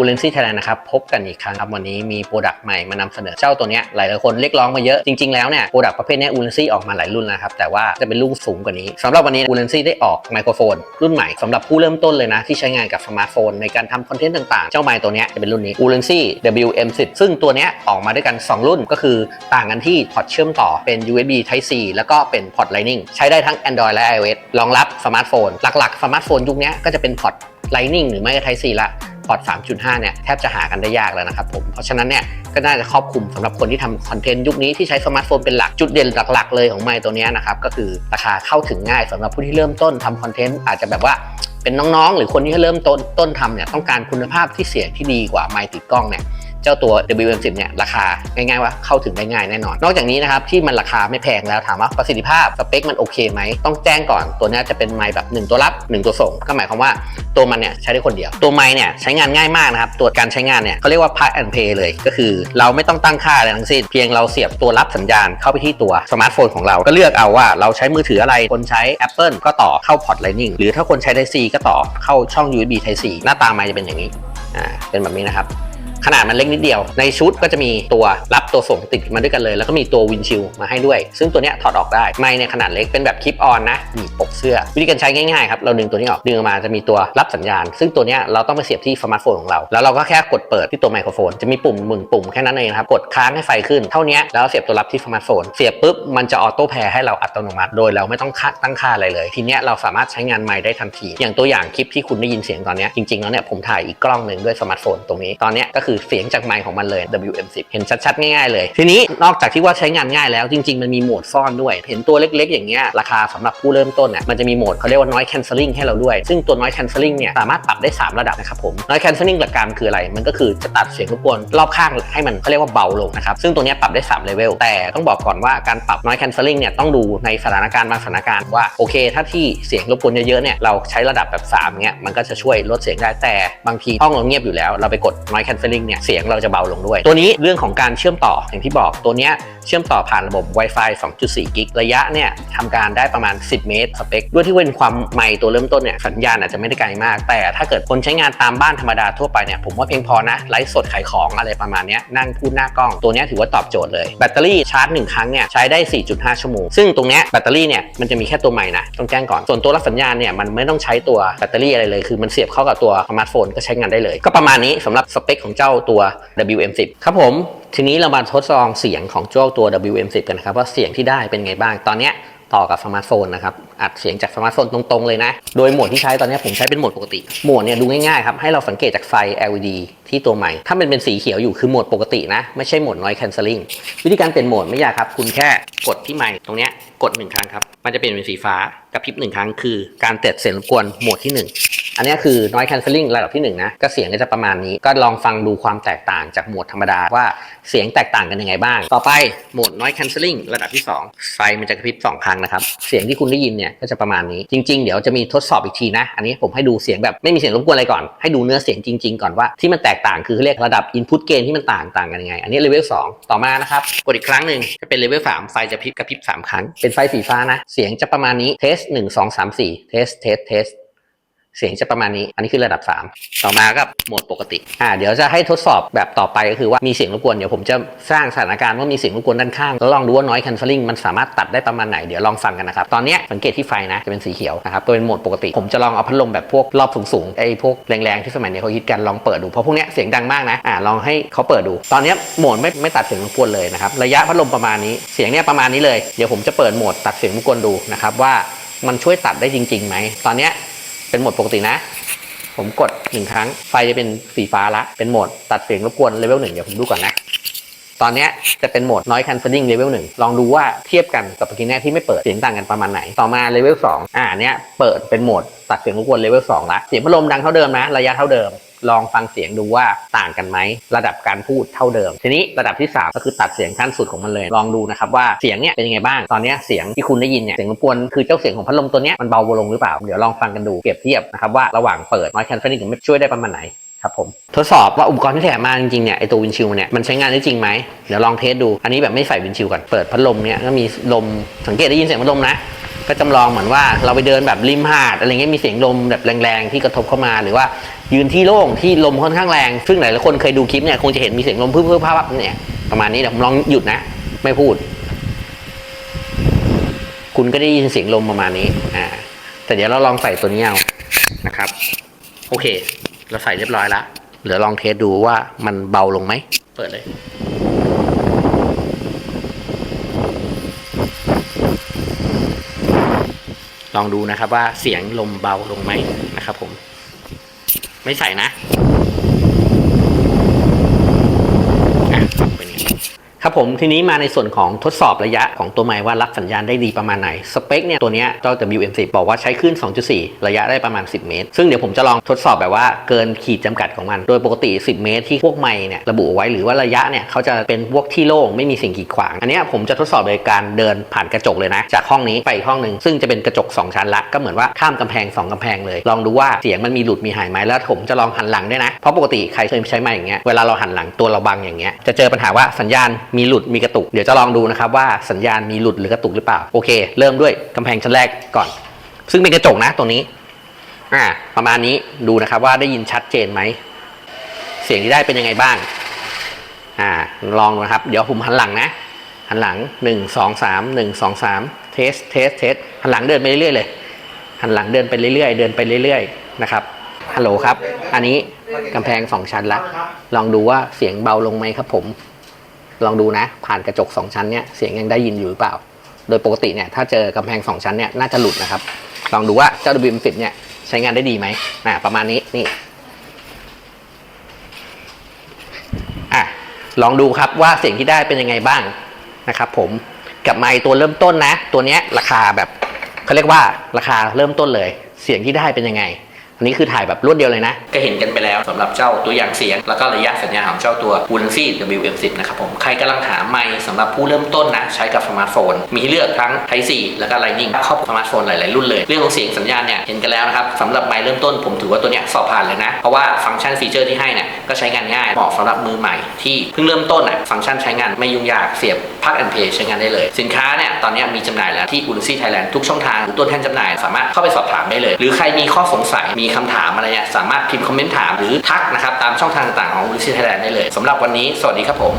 u l e n c y Thailand นะครับพบกันอีกครั้งครับวันนี้มีโปรดักต์ใหม่มานำเสนอเจ้าตัวเนี้ยหลายคนเรียกร้องมาเยอะจริงๆแล้วเนี่ยโปรดักต์ประเภทเนี้ u l e n c y ออกมาหลายรุ่นแล้วครับแต่ว่าจะเป็นรุ่นสูงกว่านี้สำหรับวันนี้ u l e n c y ได้ออกไมโครโฟน รุ่นใหม่สำหรับผู้เริ่มต้นเลยนะ ที่ใช้งานกับสมาร์ทโฟนในการทำคอนเทนต์ต่างๆ เจ้าไมค์ตัวเนี้ยจะเป็นรุ่นนี้ u l e n c y WM10 ซึ่งตัวเนี้ยออกมาด้วยกัน 2 รุ่นก็คือต่างกันที่พอร์ตเชื่อมต่อเป็น USB Type C แล้วก็เป็นพอร์ต Lightning ใช้ได้ทั้ง Android และ iOS รองรับสมาร์ทโฟนหลักๆสมาร์ทโฟนยุคนี้ก็จะเป็นพอร์ต Lightning หรือไม่ก็ Type C ละพอร์ต 3.5 เนี่ยแทบจะหากันได้ยากแล้วนะครับผม เพราะฉะนั้นเนี่ยก็น่าจะครอบคลุมสำหรับคนที่ทำคอนเทนต์ยุคนี้ที่ใช้สมาร์ทโฟนเป็นหลักจุดเด่นหลัก ๆ เลยของไมค์ตัวนี้นะครับก็คือราคาเข้าถึงง่ายสำหรับผู้ที่เริ่มต้นทำคอนเทนต์อาจจะแบบว่าเป็นน้องๆ หรือคนที่เริ่มต้นต้นทำเนี่ยต้องการคุณภาพที่เสียงที่ดีกว่าไมค์ติดกล้องเนี่ย เจ้าตัว WM10 เนี่ยราคาง่ายๆว่าเข้าถึงได้ง่ายแน่นอน นอกจากนี้นะครับที่มันราคาไม่แพงแล้วถามว่าประสิทธิภาพสเปคมันโอเคไหมต้องแจ้งก่อนตัวนี้จะเป็นไมค์แบบ 1 ตัวรับ 1 ตัวส่ง ก็หมายความว่าตัวมันเนี่ยใช้ได้คนเดียว ตัวไมค์เนี่ยใช้งานง่ายมากนะครับตัวการใช้งานเนี่ยเขาเรียกว่า plug and play เลยก็คือ เราไม่ต้องตั้งค่าอะไรทั้งสิ้นเพียงเราเสียบตัวรับสัญญาณเข้าไปที่ตัวสมาร์ทโฟนของเราก็เลือกเอาว่าเราใช้มือถืออะไรคนใช้ Apple ก็ต่อเข้าพอร์ต Lightning หรือถ้าคนใช้ Type C ก็ต่อเข้าช่อง USB Type C หน้าตาไมค์จะเป็นอย่างนี้อ่าเป็นแบบนี้นะครับ ขนาดมันเล็กนิดเดียว ในชุดก็จะมีตัวรับตัวส่งติดมาด้วยกันเลย แล้วก็มีตัววินชิลมาให้ด้วย ซึ่งตัวเนี้ยถอดออกได้ ไม่ในขนาดเล็กเป็นแบบคลิปออนนะหนีปกเสื้อ วิธีการใช้ง่ายๆครับ เราดึงตัวนี้ออก ดึงออกมาจะมีตัวรับสัญญาณ ซึ่งตัวเนี้ยเราต้องไปเสียบที่สมาร์ทโฟนของเรา แล้วเราก็แค่กดเปิดที่ตัวไมโครโฟน จะมีปุ่มหมึงปุ่มแค่นั้นเองครับ กดค้างให้ไฟขึ้น เท่านี้แล้วเสียบตัวรับที่สมาร์ทโฟน เสียบปุ๊บมันจะออโต้แพร์ให้เราอัตโนมัติ โดยเราไม่ต้องตั้งค่าอะไรเลย ทีเนี้ยเราสามารถใช้งานไมค์ได้ทันที อย่างตัวอย่างคลิปที่คุณได้ยินเสียงตอนนี้จริงๆแล้วเนี่ยผมถ่ายอีกกล้องหนึ่งด้วยสมาร์ทโฟนตรงนี้ตอนนี้ก็คือเสียงจากไมค์ของมันเลย WM10 เห็นชัดๆ ง่ายๆเลย ทีนี้นอกจากที่ว่าใช้งานง่ายแล้วจริง ๆ มันมีโหมดซ่อนด้วย เห็นตัวเล็กๆ อย่างเงี้ยราคาสำหรับผู้เริ่มต้นเนี่ยมันจะมีโหมดเขาเรียกว่า noise cancelling ให้เราด้วย ซึ่งตัว noise cancelling เนี่ยสามารถปรับได้ 3 ระดับนะครับผม noise cancelling หลักการคืออะไร มันก็คือจะตัดเสียงรบกวนรอบข้างให้มันเขาเรียกว่าเบาลงนะครับซึ่งตัวนี้ปรับได้3เลเวลแต่ต้องบอกก่อนว่าการปรับ noise cancelling เนี่ยต้องดูในสถานการณ์บางสถานการณ์ว่าโอเค ถ้าที่เสียงรบกวนเยอะๆเนี่ยเราใช้ระดับแบบ3เนี่ยมันก็จะช่วยลดเสียงได้แต่บางทีห้องเราเงียบอยู่แล้วเราไปกด noise cancelling เนี่ยเสียงเราจะเบาลงด้วย ตัวนี้เรื่องของการเชื่อมต่ออย่างที่บอกตัวเนี้ย เชื่อมต่อผ่านระบบ Wi-Fi 2.4 กิกระยะเนี่ยทำการได้ประมาณ 10 เมตรสเปค ด้วยที่เป็นความไมค์ตัวเริ่มต้นเนี่ยสัญญาณอาจจะไม่ได้ไกลมาก แต่ถ้าเกิดคนใช้งานตามบ้านธรรมดาทั่วไปเนี่ยผมว่าเพียงพอนะไลฟ์สดขายของอะไรประมาณนี้นั่งพูดหน้ากล้อง ตัวนี้ถือว่าตอบโจทย์เลย แบตเตอรี่ชาร์จ 1 ครั้งเนี่ยใช้ได้ 4.5 ชั่วโมง ซึ่งตรงเนี้ยแบตเตอรี่เนี่ยมันจะมีแค่ตัวใหม่นะต้องแจ้งก่อนส่วนตัวรับสัญญาณเนี่ยมันไม่ต้องใช้ตัวแบตเตอรี่อะไรเลย คือมันเสียบเข้ากับตัวสมาร์ทโฟนก็ใช้งานได้เลย ก็ประมาณนี้สำหรับสเปคของเจ้าตัว WM10 ครับผม ทีนี้เรามาทดลองเสียงของเจ้าตัว WM10 กันนะครับว่าเสียงที่ได้เป็นไงบ้างตอนเนี้ยต่อกับสมาร์ทโฟนนะครับ อัดเสียงจากสมาร์ทโฟนตรงๆเลยนะ โดยโหมดที่ใช้ตอนนี้ผมใช้เป็นโหมดปกติ โหมดเนี่ยดูง่ายๆครับ ให้เราสังเกตจากไฟ LED ที่ตัวใหม่ ถ้ามันเป็นสีเขียวอยู่คือโหมดปกตินะ ไม่ใช่โหมด noise cancelling วิธีการเปลี่ยนโหมดไม่ยากครับ คุณแค่กดที่ไมค์ตรงเนี้ยกดหนึ่งครั้งครับ มันจะเปลี่ยนเป็นสีฟ้ากระพริบหนึ่งครั้งคือการเต็ดเสียงรบกวนโหมดที่หนึ่งอันนี้คือ noise cancelling ระดับที่1นะก็เสียงก็จะประมาณนี้ ก็ลองฟังดูความแตกต่างจากโหมดธรรมดาว่าเสียงแตกต่างกันยังไงบ้าง ต่อไปโหมด noise cancelling ระดับที่2ไฟมันจะกระพริบ2ครั้งนะครับ เสียงที่คุณได้ยินเนี่ยก็จะประมาณนี้ จริง ๆ เดี๋ยวจะมีทดสอบอีกทีนะ อันนี้ผมให้ดูเสียงแบบไม่มีเสียงรบกวนอะไรก่อน ให้ดูเนื้อเสียงจริง ๆ ก่อนว่าที่มันแตกต่างคือเรียกระดับ input gain ที่มันต่างต่างกันยังไง อันนี้เลเวล2ต่อมานะครับ กดอีกครั้งหนึ่งจะเป็นเลเวล3ไฟจะพริบกระพริบ3 ครั้ง เป็นไฟสีฟ้านะ เสียงจะประมาณนี้เทส1 2 3 4 test test test เสี เสียงจะประมาณนี้ อันนี้คือระดับ 3 ต่อมาก็โหมดปกติ อ่า เดี๋ยวจะให้ทดสอบแบบต่อไปก็คือว่ามีเสียงรบกวน เดี๋ยวผมจะสร้างสถานการณ์ว่ามีเสียงรบกวนด้านข้าง แล้วลองดูว่า noise cancelling มันสามารถตัดได้ประมาณไหน เดี๋ยวลองฟังกันนะครับ ตอนนี้สังเกตที่ไฟนะ จะเป็นสีเขียวนะครับตัวเป็นโหมดปกติ ผมจะลองเอาพัดลมแบบพวกรอบสูงๆ ไอ้พวกแรงๆที่สมัยนี้เขาฮิตกัน ลองเปิดดู เพราะพวกนี้เสียงดังมากนะ อ่า ลองให้เขาเปิดดู ตอนนี้โหมดไม่ไม่ตัดเสียงรบกวนเลยนะครับ ระยะพัดลมประมาณนี้ เสียงเนี้ยประมาณนี้เลย เดี๋ยวผมจะเปิดโหมดตัดเสียงรบกวนดูนะครับว่ามันช่วยตัดได้จริงๆไหมตอนนี้ เป็นโหมดปกตินะ ผมกดหนึ่งครั้ง ไฟจะเป็นสีฟ้าละ เป็นโหมดตัดเสียงรบกวนเลเวลหนึ่งเดี๋ยวผมดูก่อนนะ ตอนนี้จะเป็นโหมด noise cancelling level 1 ลองดูว่าเทียบกันกับเมื่อกี้แน่ที่ไม่เปิดเสียงต่างกันประมาณไหน ต่อมา level 2อ่าเนี้ยเปิดเป็นโหมดตัดเสียงรบกวน level 2ละ เสียงพัดลมดังเท่าเดิมนะ ระยะเท่าเดิม ลองฟังเสียงดูว่าต่างกันไหมระดับการพูดเท่าเดิม ทีนี้ระดับที่ 3 ก็คือตัดเสียงขั้นสุดของมันเลย ลองดูนะครับว่าเสียงเนี้ยเป็นยังไงบ้างตอนนี้เสียงที่คุณได้ยินเนี่ยเสียงรบกวนคือเจ้าเสียงของพัดลมตัวเนี้ยมันเบาลงหรือเปล่าเดี๋ยวลองฟังกันดูเปรียบเทียบนะครับว่าระหว่างเปิด noise cancelling กับไม่ช่วยได้ประมาณไหนครับผมทดสอบว่าอุปกรณ์ที่แถมมาจริงๆเนี่ยไอตัววินชิลเนี่ยมันใช้งานได้จริงไหมเดี๋ยวลองเทสดู อันนี้แบบไม่ใส่วินชิลก่อนเปิดพัดลมเนี่ยก็มีลมสังเกตได้ยินเสียงพัดลมนะก็จำลองเหมือนว่าเราไปเดินแบบริมหาดอะไรเงี้ยมีเสียงลมแบบแรงๆที่กระทบเข้ามาหรือว่า ยืนที่โล่งที่ลมค่อนข้างแรง ซึ่งหลายๆคนเคยดูคลิปเนี่ยคงจะเห็นมีเสียงลมพึ่งๆภาพเนี่ยประมาณนี้เดี๋ยวผมลองหยุดนะ ไม่พูด คุณก็ได้ยินเสียงลมประมาณนี้ อ่า แต่เดี๋ยวเราลองใส่ตัวนี้เอานะครับ โอเค เราใส่เรียบร้อยแล้วเดี๋ยวลองเทสดูว่ามันเบาลงไหม เปิดเลยลองดูนะครับว่าเสียงลมเบาลงไหมนะครับผม ไม่ใส่นะเป็นไง ครับผมทีนี้มาในส่วนของทดสอบระยะของตัวไม้ว่ารับสัญญาณได้ดีประมาณไหน สเปคเนี่ยตัวเนี้ยเจ้า WM10 บอกว่าใช้คลื่น2.4 ระยะได้ประมาณ 10 เมตร ซึ่งเดี๋ยวผมจะลองทดสอบแบบว่าเกินขีดจำกัดของมัน โดยปกติ 10 เมตรที่พวกไม้เนี่ยระบุเอาไว้หรือว่าระยะเนี่ยเขาจะเป็นพวกที่โล่งไม่มีสิ่งกีดขวาง อันนี้ผมจะทดสอบโดยการเดินผ่านกระจกเลยนะ จากห้องนี้ไปอีกห้องหนึ่งซึ่งจะเป็นกระจก 2 ชั้นละก็เหมือนว่าข้ามกำแพง 2กำแพงเลย ลองดูว่าเสียงมันมีหลุดมีหายไหมแล้วผมจะลองหันหลังด้วยนะเพราะปกติใครเคยใช้ไม้อย่างเงี้ยเวลาเราหันหลังตัวเราบังอย่างเงี้ยจะเจอปัญหาว่าสัญญาณมีหลุดมีกระตุก เดี๋ยวจะลองดูนะครับว่าสัญญาณมีหลุดหรือกระตุกหรือเปล่า โอเค เริ่มด้วยกำแพงชั้นแรกก่อน ซึ่งเป็นกระจกนะตรงนี้ อ่า ประมาณนี้ดูนะครับว่าได้ยินชัดเจนไหม เสียงที่ได้เป็นยังไงบ้าง อ่า ลองดูนะครับ เดี๋ยวผมหันหลังนะ หันหลังหนึ่งสองสามหนึ่งสองสามเทส เทส เทส หันหลังเดินไปเรื่อยๆเลย หันหลังเดินไปเรื่อยๆ เดินไปเรื่อยๆ นะครับ ฮัลโหลครับ อันนี้กำแพงสองชั้นละ ลองดูว่าเสียงเบาลงไหมครับผม ลองดูนะ ผ่านกระจกสองชั้นเนี่ยเสียงยังได้ยินอยู่หรือเปล่า โดยปกติเนี่ยถ้าเจอกำแพงสองชั้นเนี่ยน่าจะหลุดนะครับ ลองดูว่าเจ้า WM10 เนี่ยใช้งานได้ดีไหมอ่าประมาณนี้นี่อะลองดูครับว่าเสียงที่ได้เป็นยังไงบ้างนะครับผมกับไมค์ตัวเริ่มต้นนะ ตัวเนี้ยราคาแบบเขาเรียกว่าราคาเริ่มต้นเลย เสียงที่ได้เป็นยังไง อันนี้คือถ่ายแบบรวดเดียวเลยนะ ก็เห็นกันไปแล้วสำหรับเจ้าตัวอย่างเสียง แล้วก็ระยะสัญญาณของเจ้าตัว w o o l n c y WM10 นะครับผมใครกำลังหาไมค์สำหรับผู้เริ่มต้นนะใช้กับสมาร์ทโฟน มีให้เลือกทั้ง Type C แล้วก็ Lightning ครอบสมาร์ทโฟนหลาย ๆ รุ่นเลย เรื่องของเสียงสัญญาณเนี่ยเห็นกันแล้วนะครับสำหรับไมค์เริ่มต้นผมถือว่าตัวเนี้ยสอบผ่านเลยนะ เพราะว่าฟังก์ชันฟีเจอร์ที่ให้เนี่ยก็ใช้งานง่ายเหมาะสำหรับมือใหม่ที่เพิ่งเริ่มต้นอะฟังก์ชันใช้งานไม่ยุ่งยากเสียบพักแอนเพย์ใช้งานได้เลย สินค้าเนี่ยตอนนี้มีจำหน่ายแล้วที่ u n i c y Thailand ทุกช่องทางหรือตัวแทนจำหน่ายสามารถเข้าไปสอบถามได้เลย หรือใครมีข้อสงสัยมีคำถามอะไรเนี่ยสามารถพิมพ์คอมเมนต์ถามหรือทักนะครับตามช่องทางต่างๆของลิซี่ไทยแลนด์ได้เลยสำหรับวันนี้สวัสดีครับผม